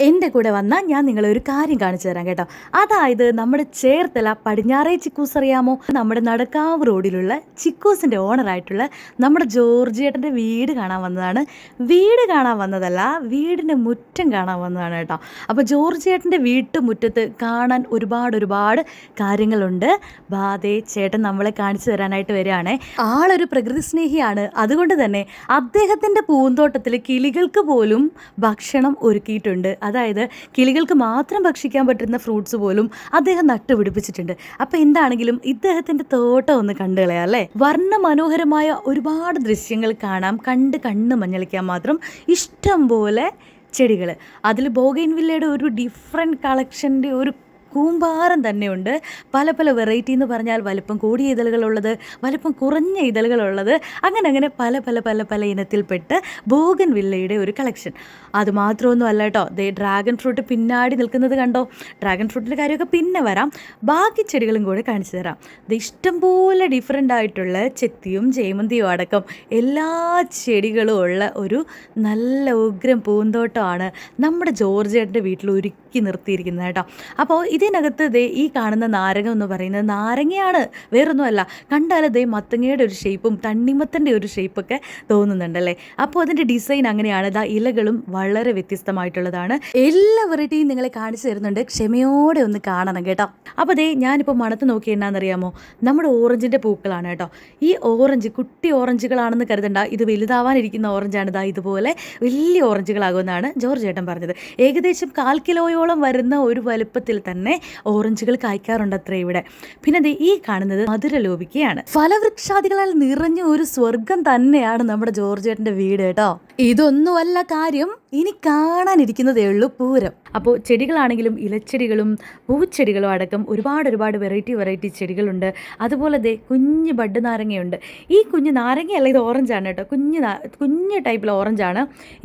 എന്റെ കൂടെ വന്നാൽ ഞാൻ നിങ്ങളെ ഒരു കാര്യം കാണിച്ചു തരാം കേട്ടോ. അതായത് നമ്മുടെ ചേർത്തല പടിഞ്ഞാറേ ചിക്കൂസ് അറിയാമോ? നമ്മുടെ നടക്കാവ് റോഡിലുള്ള ചിക്കൂസിന്റെ ഓണറായിട്ടുള്ള നമ്മുടെ ജോർജിയേട്ടന്റെ വീട് കാണാൻ വന്നതാണ്. വീട് കാണാൻ വന്നതല്ല വീടിന്റെ മുറ്റം കാണാൻ വന്നതാണ് കേട്ടോ. അപ്പോൾ ജോർജിയേട്ടന്റെ വീട്ടുമുറ്റത്ത് കാണാൻ ഒരുപാട് ഒരുപാട് കാര്യങ്ങളുണ്ട്. ബാധേ ചേട്ടൻ നമ്മളെ കാണിച്ചു തരാനായിട്ട് വരികയാണേ. ആളൊരു പ്രകൃതി സ്നേഹിയാണ് അതുകൊണ്ട് തന്നെ അദ്ദേഹത്തിന്റെ പൂന്തോട്ടത്തിൽ കിളികൾക്ക് പോലും ഭക്ഷണം ഒരുക്കിയിട്ടുണ്ട്. അതായത് കിളികൾക്ക് മാത്രം ഭക്ഷിക്കാൻ പറ്റുന്ന ഫ്രൂട്ട്സ് പോലും അദ്ദേഹം നട്ടുപിടിപ്പിച്ചിട്ടുണ്ട്. അപ്പോൾ എന്താണെങ്കിലും ഇദ്ദേഹത്തിന്റെ തോട്ടം ഒന്ന് കണ്ടു കളയാം അല്ലേ? വർണ മനോഹരമായ ഒരുപാട് ദൃശ്യങ്ങൾ കാണാം. കണ്ട് കണ്ണ് മഞ്ഞളിക്കാൻ മാത്രം ഇഷ്ടം പോലെ ചെടികൾ അതിൽ ബോഗൈൻ വില്ലയുടെ ഒരു ഡിഫറെന്റ് കളക്ഷന്റെ ഒരു കൂമ്പാരം തന്നെയുണ്ട്. പല പല വെറൈറ്റി എന്ന് പറഞ്ഞാൽ വലിപ്പം കൂടിയ ഇതളുകളുള്ളത് വലിപ്പം കുറഞ്ഞ ഇതളുകളുള്ളത് അങ്ങനെ അങ്ങനെ പല പല പല പല ഇനത്തിൽപ്പെട്ട് ബോഗൻ വില്ലയുടെ ഒരു കളക്ഷൻ അത് മാത്രമൊന്നും അല്ല കേട്ടോ. ദേ ഡ്രാഗൺ ഫ്രൂട്ട് പിന്നാടി നിൽക്കുന്നത് കണ്ടോ? ഡ്രാഗൺ ഫ്രൂട്ടിന്റെ കാര്യമൊക്കെ പിന്നെ വരാം. ബാക്കി ചെടികളും കൂടെ കാണിച്ചു തരാം. ഇത് ഇഷ്ടംപോലെ ഡിഫറെന്റ് ആയിട്ടുള്ള ചെത്തിയും ജയമന്തിയും അടക്കം എല്ലാ ചെടികളും ഉള്ള ഒരു നല്ല ഉഗ്രം പൂന്തോട്ടമാണ് നമ്മുടെ ജോർജേട്ടന്റെ വീട്ടിൽ ഒരുക്കി നിർത്തിയിരിക്കുന്നത് കേട്ടോ. അപ്പോൾ ഇതിനകത്ത് ദേ ഈ കാണുന്ന നാരങ്ങ എന്ന് പറയുന്നത് നാരങ്ങയാണ് വേറൊന്നുമല്ല. കണ്ടാൽ ദേ മത്തങ്ങയുടെ ഒരു ഷേപ്പും തണ്ണിമത്തന്റെ ഒരു ഷേപ്പൊക്കെ തോന്നുന്നുണ്ടല്ലേ അപ്പോൾ അതിന്റെ ഡിസൈൻ അങ്ങനെയാണ്. ദാ ഇലകളും വളരെ വ്യത്യസ്തമായിട്ടുള്ളതാണ്. എല്ലാ വെറൈറ്റിയും നിങ്ങളെ കാണിച്ചു തരുന്നുണ്ട്. ക്ഷമയോടെ ഒന്ന് കാണണം കേട്ടോ. അപ്പോൾ ദേ ഞാനിപ്പോൾ മണത്ത് നോക്കി എന്നാണെന്നറിയാമോ? നമ്മുടെ ഓറഞ്ചിന്റെ പൂക്കളാണ് കേട്ടോ. ഈ ഓറഞ്ച് കുട്ടി ഓറഞ്ചുകളാണെന്ന് കരുതണ്ട. ഇത് വലുതാവാനിരിക്കുന്ന ഓറഞ്ചാണ് ദാ ഇതുപോലെ വലിയ ഓറഞ്ചുകളാകുമെന്നാണ് ജോർജ് ചേട്ടൻ പറഞ്ഞത്. ഏകദേശം കാൽ കിലോയോളം വരുന്ന ഒരു വലുപ്പത്തിൽ തന്നെ ഓറഞ്ചുകൾ കായ്ക്കാറുണ്ട് അത്ര ഇവിടെ. പിന്നെ ദേ ഈ കാണുന്നത് മധുരലോപിക്കയാണ് ഫലവൃക്ഷാദികളാൽ നിറഞ്ഞ ഒരു സ്വർഗം തന്നെയാണ് നമ്മുടെ ജോർജ് ചേട്ടന്റെ വീട് കേട്ടോ. ഇതൊന്നുമല്ല കാര്യം ഇനി കാണാനിരിക്കുന്നതേ ഉള്ളൂ പൂരം. അപ്പോൾ ചെടികളാണെങ്കിലും ഇലച്ചെടികളും പൂച്ചെടികളും അടക്കം ഒരുപാട് ഒരുപാട് വെറൈറ്റി വെറൈറ്റി ചെടികളുണ്ട്. അതുപോലെ ദേ കുഞ്ഞ് ബഡ് നാരങ്ങയുണ്ട്. ഈ കുഞ്ഞ് നാരങ്ങയല്ല ഇത് ഓറഞ്ചാണ് കേട്ടോ. കുഞ്ഞ് കുഞ്ഞ് ടൈപ്പിൽ ഓറഞ്ചാണ്.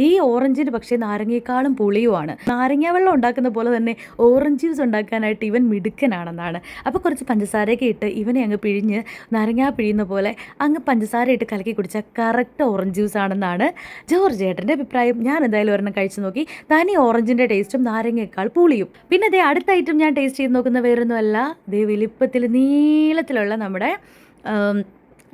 ഈ ഓറഞ്ചിന് പക്ഷേ നാരങ്ങയെക്കാളും പുളിയുമാണ്. നാരങ്ങ വെള്ളം ഉണ്ടാക്കുന്ന പോലെ തന്നെ ഓറഞ്ച് ജ്യൂസ് ഉണ്ടാക്കാനായിട്ട് ഇവൻ മിടുക്കനാണെന്നാണ്. അപ്പോൾ കുറച്ച് പഞ്ചസാരയൊക്കെ ഇട്ട് ഇവനെ അങ്ങ് പിഴിഞ്ഞ് നാരങ്ങ പിഴിയുന്ന പോലെ അങ്ങ് പഞ്ചസാര ഇട്ട് കലക്കി കുടിച്ചാൽ കറക്റ്റ് ഓറഞ്ച് ജ്യൂസ് ആണെന്നാണ് ജോർജ് ചേട്ടന്റെ അഭിപ്രായം. ഞാൻ എന്തായാലും ഒരെണ്ണം കഴിച്ചു നോക്കി. തനി ഓറഞ്ചിന്റെ ടേസ്റ്റും നാരങ്ങയേക്കാൾ പുളിയും. പിന്നെ അതേ അടുത്ത ഐറ്റം ഞാൻ ടേസ്റ്റ് ചെയ്ത് നോക്കുന്ന വേറൊന്നുമല്ല. ദേ വലിപ്പത്തിൽ നീളത്തിലുള്ള നമ്മുടെ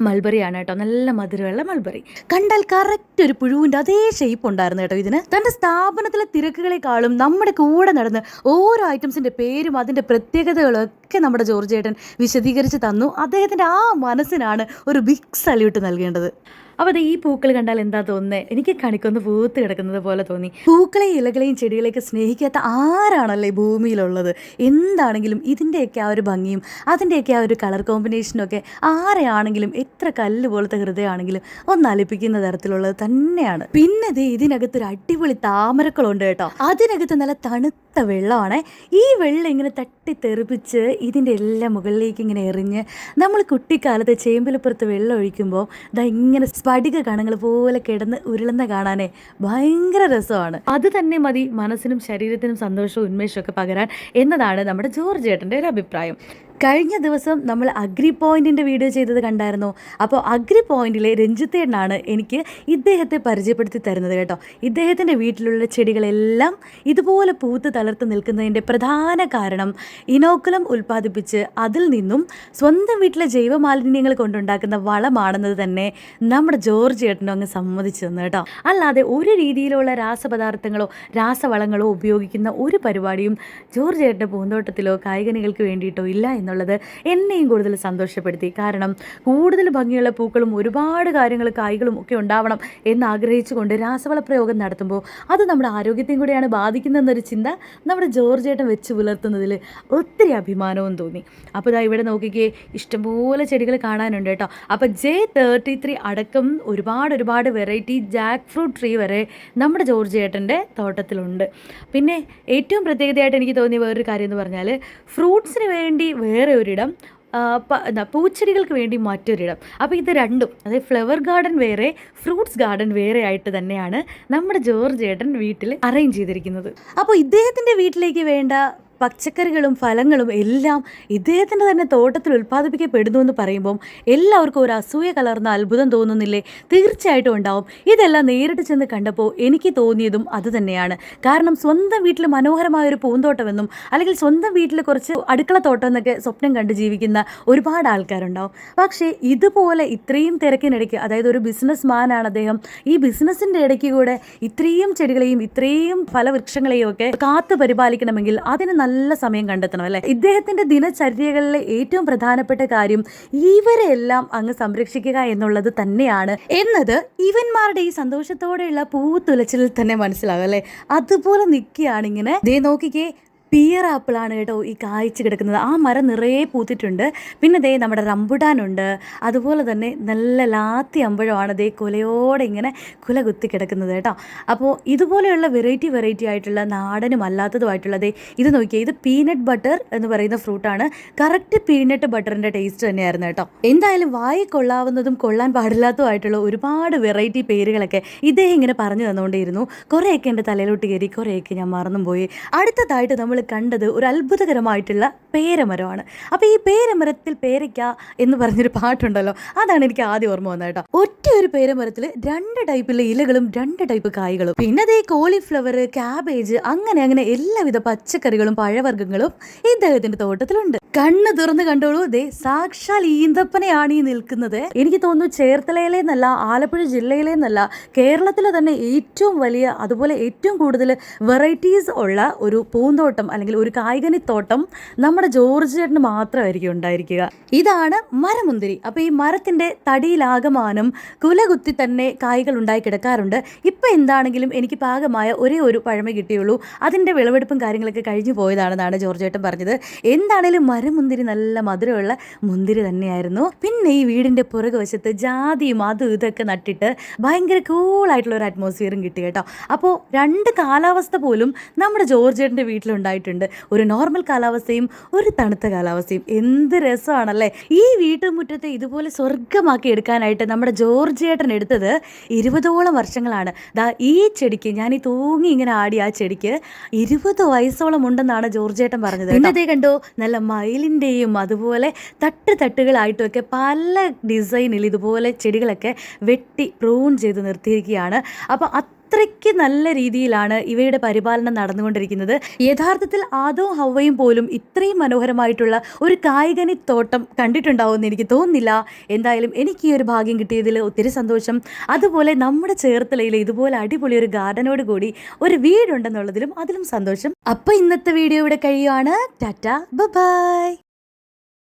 മൾബറിയാണ് കേട്ടോ. നല്ല മധുരമുള്ള മൾബറി. കണ്ടാൽ കറക്റ്റ് ഒരു പുഴുവിന്റെ അതേ ഷേപ്പ് ഉണ്ടായിരുന്നു കേട്ടോ ഇതിന്. തന്റെ സ്ഥാപനത്തിലെ തിരക്കുകളെക്കാളും നമ്മുടെ കൂടെ നടന്ന് ഓരോ ഐറ്റംസിന്റെ പേരും അതിന്റെ പ്രത്യേകതകളും ഒക്കെ നമ്മുടെ ജോർജ് ചേട്ടൻ വിശദീകരിച്ച് തന്നു. അദ്ദേഹത്തിന്റെ ആ മനസ്സിനാണ് ഒരു ബിഗ് സല്യൂട്ട് നൽകേണ്ടത്. അപ്പോൾ അത് ഈ പൂക്കൾ കണ്ടാൽ എന്താ തോന്നുന്നത് എനിക്ക് കണിക്കൊന്ന് പൂത്ത് കിടക്കുന്നത് പോലെ തോന്നി. പൂക്കളെയും ഇലകളെയും ചെടികളെയൊക്കെ സ്നേഹിക്കാത്ത ആരാണല്ലേ ഭൂമിയിലുള്ളത്? എന്താണെങ്കിലും ഇതിന്റെയൊക്കെ ആ ഒരു ഭംഗിയും അതിന്റെയൊക്കെ ആ ഒരു കളർ കോമ്പിനേഷനും ഒക്കെ ആരെയാണെങ്കിലും എത്ര കല്ല് പോലത്തെ ഹൃദയമാണെങ്കിലും ഒന്ന് അലിപ്പിക്കുന്ന തരത്തിലുള്ളത് തന്നെയാണ്. പിന്നെ ദേ ഇതിനകത്ത് ഒരു അടിപൊളി താമരക്കളുണ്ട് കേട്ടോ. അതിനകത്ത് നല്ല തണുത്ത വെള്ളമാണ്. ഈ വെള്ളം ഇങ്ങനെ തട്ടി തെറിപ്പിച്ച് ഇതിന്റെ എല്ലാം മുകളിലേക്ക് ഇങ്ങനെ എറിഞ്ഞ് നമ്മൾ കുട്ടിക്കാലത്ത് ചേമ്പിലപ്പുറത്ത് വെള്ളം ഒഴിക്കുമ്പോൾ ഇതാ ഇങ്ങനെ സ്ഫടിക കണങ്ങൾ പോലെ കിടന്ന് ഉരുളുന്ന കാണാനേ ഭയങ്കര രസമാണ്. അത് തന്നെ മതി മനസ്സിനും ശരീരത്തിനും സന്തോഷവും ഉന്മേഷവും ഒക്കെ പകരാൻ എന്നതാണ് നമ്മുടെ ജോർജ് ചേട്ടന്റെ ഒരു അഭിപ്രായം. കഴിഞ്ഞ ദിവസം നമ്മൾ അഗ്രി പോയിന്റിന്റെ വീഡിയോ ചെയ്തത് കണ്ടായിരുന്നു. അപ്പോൾ അഗ്രി പോയിന്റിലെ രഞ്ജിത്തേട്ടനാണ് എനിക്ക് ഇദ്ദേഹത്തെ പരിചയപ്പെടുത്തി തരുന്നത് കേട്ടോ. ഇദ്ദേഹത്തിന്റെ വീട്ടിലുള്ള ചെടികളെല്ലാം ഇതുപോലെ പൂത്ത് തളർത്ത് നിൽക്കുന്നതിന്റെ പ്രധാന കാരണം ഇനോക്കുലം ഉൽപ്പാദിപ്പിച്ച് അതിൽ നിന്നും സ്വന്തം വീട്ടിലെ ജൈവമാലിന്യങ്ങൾ കൊണ്ടുണ്ടാക്കുന്ന വളമാണെന്നത് തന്നെ നമ്മുടെ ജോർജ് ചേട്ടനും അങ്ങ് സമ്മതിച്ചു തന്നു കേട്ടോ. അല്ലാതെ ഒരു രീതിയിലുള്ള രാസപദാർത്ഥങ്ങളോ രാസവളങ്ങളോ ഉപയോഗിക്കുന്ന ഒരു പരിപാടിയും ജോർജ് ചേട്ടന്റെ പൂന്തോട്ടത്തിലോ കായികനികൾക്ക് വേണ്ടിയിട്ടോ ഇല്ല എന്നുള്ളത് എന്നെയും കൂടുതൽ സന്തോഷപ്പെടുത്തി. കാരണം കൂടുതൽ ഭംഗിയുള്ള പൂക്കളും ഒരുപാട് കാര്യങ്ങൾ കായ്കളും ഒക്കെ ഉണ്ടാവണം എന്ന് ആഗ്രഹിച്ചുകൊണ്ട് രാസവള പ്രയോഗം നടത്തുമ്പോൾ അത് നമ്മുടെ ആരോഗ്യത്തെയും കൂടെയാണ് ബാധിക്കുന്നതെന്നൊരു ചിന്ത നമ്മുടെ ജോർജ് ഏട്ടൻ വെച്ച് പുലർത്തുന്നതിൽ ഒത്തിരി അഭിമാനവും തോന്നി. അപ്പോൾ ഇതാ ഇവിടെ നോക്കിക്കേ ഇഷ്ടംപോലെ ചെടികൾ കാണാനുണ്ട് കേട്ടോ. അപ്പോൾ ജെ തേർട്ടി ത്രീ അടക്കം ഒരുപാട് ഒരുപാട് വെറൈറ്റി ജാക്ക് ഫ്രൂട്ട് ട്രീ വരെ നമ്മുടെ ജോർജ് ഏട്ടന്റെ തോട്ടത്തിലുണ്ട്. പിന്നെ ഏറ്റവും പ്രത്യേകതയായിട്ട് എനിക്ക് തോന്നിയ വേറൊരു കാര്യം എന്ന് പറഞ്ഞാൽ ഫ്രൂട്ട്സിന് വേണ്ടി വേറെ ഒരിടം ആ, പ- എന്താ പൂച്ചെടികൾക്ക് വേണ്ടി മറ്റൊരിടം. അപ്പോൾ ഇത് രണ്ടും അതായത് ഫ്ലവർ ഗാർഡൻ വേറെ ഫ്രൂട്ട്സ് ഗാർഡൻ വേറെ ആയിട്ട് തന്നെയാണ് നമ്മുടെ ജോർജ് ഏട്ടൻ വീട്ടിൽ അറേഞ്ച് ചെയ്തിരിക്കുന്നത്. അപ്പോൾ ഇദ്ദേഹത്തിന്റെ വീട്ടിലേക്ക് വേണ്ട പച്ചക്കറികളും ഫലങ്ങളും എല്ലാം ഇദ്ദേഹത്തിന്റെ തന്നെ തോട്ടത്തിൽ ഉൽപ്പാദിപ്പിക്കപ്പെടുന്നു എന്ന് പറയുമ്പം എല്ലാവർക്കും ഒരു അസൂയ കലർന്ന അത്ഭുതം തോന്നുന്നില്ലേ? തീർച്ചയായിട്ടും ഉണ്ടാവും. ഇതെല്ലാം നേരിട്ട് ചെന്ന് കണ്ടപ്പോൾ എനിക്ക് തോന്നിയതും അതുതന്നെയാണ് കാരണം സ്വന്തം വീട്ടിൽ മനോഹരമായ ഒരു പൂന്തോട്ടമെന്നും അല്ലെങ്കിൽ സ്വന്തം വീട്ടിൽ കുറച്ച് അടുക്കള തോട്ടം എന്നൊക്കെ സ്വപ്നം കണ്ട് ജീവിക്കുന്ന ഒരുപാട് ആൾക്കാരുണ്ടാവും. പക്ഷേ ഇതുപോലെ ഇത്രയും തിരക്കിനിടയ്ക്ക് അതായത് ഒരു ബിസിനസ് മാനാണ് അദ്ദേഹം. ഈ ബിസിനസ്സിന്റെ ഇടയ്ക്ക് കൂടെ ഇത്രയും ചെടികളെയും ഇത്രയും ഫലവൃക്ഷങ്ങളെയും ഒക്കെ കാത്തു പരിപാലിക്കണമെങ്കിൽ അതിന് നല്ല സമയം കണ്ടെത്തണം അല്ലേ? ഇദ്ദേഹത്തിന്റെ ദിനചര്യകളിലെ ഏറ്റവും പ്രധാനപ്പെട്ട കാര്യം ഇവരെല്ലാം അങ്ങ് സംരക്ഷിക്കുക എന്നുള്ളത് തന്നെയാണ്. എന്നത് ഇവന്മാരുടെ ഈ സന്തോഷത്തോടെയുള്ള പൂത്തുലച്ചിലിൽ തന്നെ മനസ്സിലാകും അല്ലേ? അതുപോലെ നിൽക്കുകയാണ് ഇങ്ങനെ ദേ നോക്കിക്കേ പിയർ ആപ്പിളാണ് കേട്ടോ ഈ കായ്ച്ച് കിടക്കുന്നത്. ആ മരം നിറയെ പൂത്തിട്ടുണ്ട്. പിന്നെ ദേ നമ്മുടെ റംബുടാനുണ്ട് അതുപോലെ തന്നെ നല്ല ലാത്തി അമ്പഴമാണ് ദേ കുലയോടെ ഇങ്ങനെ കുല കുത്തി കിടക്കുന്നത് കേട്ടോ. അപ്പോൾ ഇതുപോലെയുള്ള വെറൈറ്റി വെറൈറ്റി ആയിട്ടുള്ള നാടനും അല്ലാത്തതുമായിട്ടുള്ള ദേ ഇത് നോക്കിയാൽ ഇത് പീനട്ട് ബട്ടർ എന്ന് പറയുന്ന ഫ്രൂട്ടാണ്. കറക്റ്റ് പീനട്ട് ബട്ടറിന്റെ ടേസ്റ്റ് തന്നെയായിരുന്നു കേട്ടോ. എന്തായാലും വായി കൊള്ളാവുന്നതും കൊള്ളാൻ പാടില്ലാത്തതുമായിട്ടുള്ള ഒരുപാട് വെറൈറ്റി പേരുകളൊക്കെ ഇദ്ദേഹം ഇങ്ങനെ പറഞ്ഞു തന്നുകൊണ്ടേയിരുന്നു. കുറേയൊക്കെ എന്റെ തലയിലോട്ട് കയറി കുറേയൊക്കെ ഞാൻ മറന്നും പോയി അടുത്തതായിട്ട് നമ്മൾ കണ്ടത് ഒരു അത്ഭുതകരമായിട്ടുള്ള പേരമരമാണ്. അപ്പോൾ ഈ പേരമരത്തിൽ പേരയ്ക്ക എന്ന് പറഞ്ഞൊരു പാട്ടുണ്ടല്ലോ. അതാണ് എനിക്ക് ആദ്യം ഓർമ്മ വന്നത് കേട്ടോ. ഒറ്റ ഒരു പേരമരത്തിൽ രണ്ട് ടൈപ്പിലെ ഇലകളും രണ്ട് ടൈപ്പ് കായ്കളും. പിന്നെ അതേ കോളിഫ്ലവർ ക്യാബേജ് അങ്ങനെ അങ്ങനെ എല്ലാവിധ പച്ചക്കറികളും പഴവർഗങ്ങളും ഇദ്ദേഹത്തിന്റെ തോട്ടത്തിലുണ്ട്. കണ്ണ് തുറന്ന് കണ്ടോളൂ. ദേ സാക്ഷാൽ ഈന്തപ്പനയാണ് ഈ നിൽക്കുന്നത്. എനിക്ക് തോന്നുന്നു ചേർത്തലയിലെ എന്നല്ല ആലപ്പുഴ ജില്ലയിലെ എന്നല്ല കേരളത്തിലെ തന്നെ ഏറ്റവും വലിയ അതുപോലെ ഏറ്റവും കൂടുതൽ വെറൈറ്റീസ് ഉള്ള ഒരു പൂന്തോട്ടം അല്ലെങ്കിൽ ഒരു കായികനിത്തോട്ടം നമ്മുടെ ജോർജ് ചേട്ടന് മാത്രമായിരിക്കും ഉണ്ടായിരിക്കുക. ഇതാണ് മരമുന്തിരി. അപ്പോൾ ഈ മരത്തിന്റെ തടിയിലാകമാനം കുലകുത്തി തന്നെ കായ്കൾ ഉണ്ടായി കിടക്കാറുണ്ട്. ഇപ്പോൾ എന്താണെങ്കിലും എനിക്ക് പാകമായ ഒരേ ഒരു പഴമ കിട്ടിയുള്ളൂ. അതിന്റെ വിളവെടുപ്പും കാര്യങ്ങളൊക്കെ കഴിഞ്ഞു പോയതാണെന്നാണ് ജോർജ് ചേട്ടൻ പറഞ്ഞത്. എന്താണേലും മരമുന്തിരി നല്ല മധുരമുള്ള മുന്തിരി തന്നെയായിരുന്നു. പിന്നെ ഈ വീടിന്റെ പുറകു വശത്ത് ജാതിയും അതും ഇതൊക്കെ നട്ടിട്ട് ഭയങ്കര കൂളായിട്ടുള്ള ഒരു അറ്റ്മോസ്ഫിയറും കിട്ടി കേട്ടോ. അപ്പോൾ രണ്ട് കാലാവസ്ഥ പോലും നമ്മുടെ ജോർജ് ചേട്ടന്റെ വീട്ടിലുണ്ടായിട്ടുണ്ട് ഒരു നോർമൽ കാലാവസ്ഥയും ഒരു തണുത്ത കാലാവസ്ഥയും. എന്ത് രസമാണല്ലേ? ഈ വീട്ടുമുറ്റത്തെ ഇതുപോലെ സ്വർഗമാക്കി എടുക്കാനായിട്ട് നമ്മുടെ ജോർജ് ഏട്ടൻ എടുത്തത് ഇരുപതോളം വർഷങ്ങളാണ്. ദാ ഈ ചെടിക്ക് ഞാൻ ഈ തൂങ്ങി ഇങ്ങനെ ആടി ആ ചെടിക്ക് ഇരുപത് വയസ്സോളം ഉണ്ടെന്നാണ് ജോർജ് ഏട്ടൻ പറഞ്ഞത് ഇന്നത്തെ കണ്ടോ? നല്ല മയിലിന്റെയും അതുപോലെ തട്ട് തട്ടുകളായിട്ടുമൊക്കെ പല ഡിസൈനിൽ ഇതുപോലെ ചെടികളൊക്കെ വെട്ടി പ്രൂൺ ചെയ്ത് നിർത്തിയിരിക്കുകയാണ്. അപ്പോൾ അത്രയ്ക്ക് നല്ല രീതിയിലാണ് ഇവയുടെ പരിപാലനം നടന്നുകൊണ്ടിരിക്കുന്നത്. യഥാർത്ഥത്തിൽ ആദോ ഹവയും പോലും ഇത്രയും മനോഹരമായിട്ടുള്ള ഒരു കായികനി തോട്ടം കണ്ടിട്ടുണ്ടാവുമെന്ന് എനിക്ക് തോന്നുന്നില്ല. എന്തായാലും എനിക്ക് ഈ ഒരു ഭാഗ്യം കിട്ടിയതിൽ ഒത്തിരി സന്തോഷം. അതുപോലെ നമ്മുടെ ചേർത്തലയിൽ ഇതുപോലെ അടിപൊളി ഒരു ഗാർഡനോട് കൂടി ഒരു വീടുണ്ടെന്നുള്ളതിലും അതിലും സന്തോഷം. അപ്പോൾ ഇന്നത്തെ വീഡിയോ ഇവിടെ കഴിയുവാണ്. ടാറ്റ. ബൈ.